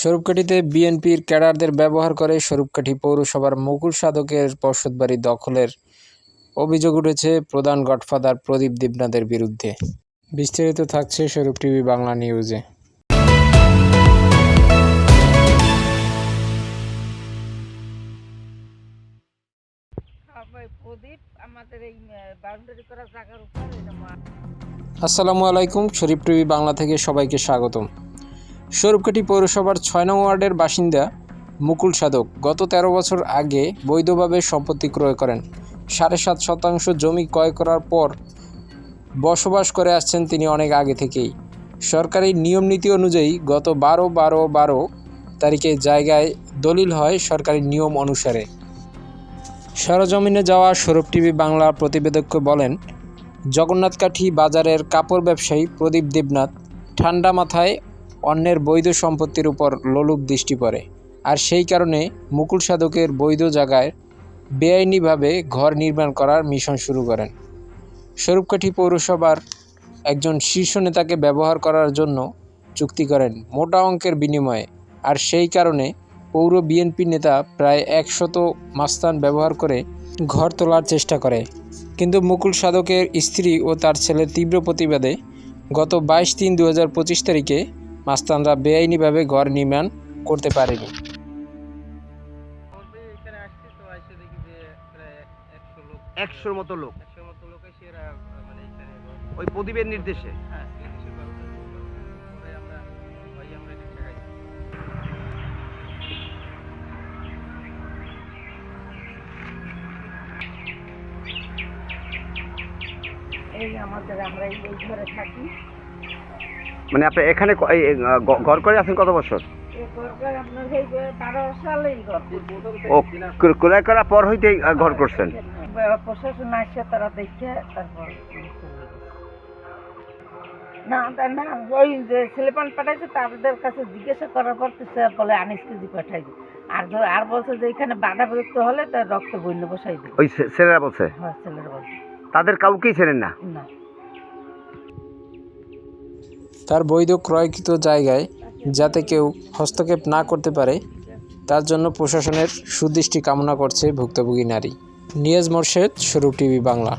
স্বরূপকাঠিতে বিএনপির ক্যাডারদের ব্যবহার করে স্বরূপকাঠি পৌরসভার মুকুল সাধকের বসতবাড়ি দখলের অভিযোগ উঠেছে প্রধান গডফাদার প্রদীপ দেবনাথের বিরুদ্ধে। বিস্তারিত থাকছে স্বরূপ টিভি বাংলা নিউজে। আসসালামু আলাইকুম শরীফ টিভি বাংলা থেকে সবাইকে স্বাগতম। স্বরূপকাঠি পৌরসভার ছয় নং ওয়ার্ডের বাসিন্দা মুকুল সাধক গত ১৩ বছর আগে বৈধভাবে সম্পত্তি ক্রয় করেন। সাড়ে সাত শতাংশ জমি ক্রয় করার পর বসবাস করে আসছেন তিনি অনেক আগে থেকেই। সরকারি নিয়ম নীতি অনুযায়ী গত বারো বারো বারো তারিখে জায়গায় দলিল হয় সরকারি নিয়ম অনুসারে। সরজমিনে যাওয়া স্বরূপ টিভি বাংলা প্রতিবেদককে বলেন, জগন্নাথকাঠি বাজারের কাপড় ব্যবসায়ী প্রদীপ দেবনাথ ঠান্ডা মাথায় অন্যের বৈধ সম্পত্তির উপর লোলুপ দৃষ্টি পড়ে। আর সেই কারণে মুকুল সাধকের বৈধ জায়গায় বেআইনিভাবে ঘর নির্মাণ করার মিশন শুরু করেন। স্বরূপকাঠি পৌরসভার একজন শীর্ষ নেতাকে ব্যবহার করার জন্য চুক্তি করেন মোটা অঙ্কের বিনিময়ে। আর সেই কারণে পৌর বিএনপি নেতা প্রায় একশত মাস্তান ব্যবহার করে ঘর তোলার চেষ্টা করে। কিন্তু মুকুল সাধকের স্ত্রী ও তার ছেলের তীব্র প্রতিবাদে গত বাইশ তিন দু তারিখে মাস্তানরা বেআইনিভাবে ঘর নির্মাণ করতে পারেনি। একশোর মতো লোক? মানে এখানে ওই প্রদীপের নির্দেশে? হ্যাঁ এই আমাদের আমরা এই ঘরে থাকি। মানে আপনি এখানে ঘর করে আছেন কত বছর? ও ক্র- ক্রয় করার পর হইতে ঘর করছেন? প্রশাসন আসছে তারা দেখে তারপর না না ওই যে ছেলেপান পাঠাইছে তাদের কাছে জিজ্ঞাসা করার পর তো সে বলে আনিস কেজি পাঠাইবে আর আর বলছে যে এখানে বাধা বিরক্ত হলে তার রক্ত বন্য বসাই দিবে ওই ছেলেরা বলছে? হয় ছেলেরা বলছে। তাদের কাউকেই ছেড়েন না? না। তার বৈধ ক্রয়কৃত জায়গায় যাতে কেউ হস্তক্ষেপ না করতে পারে, তার জন্য প্রশাসনের সুদৃষ্টি কামনা করছে ভুক্তভোগী নারী। নিয়াজ মোর্শেদ, স্বরূপ টিভি বাংলা।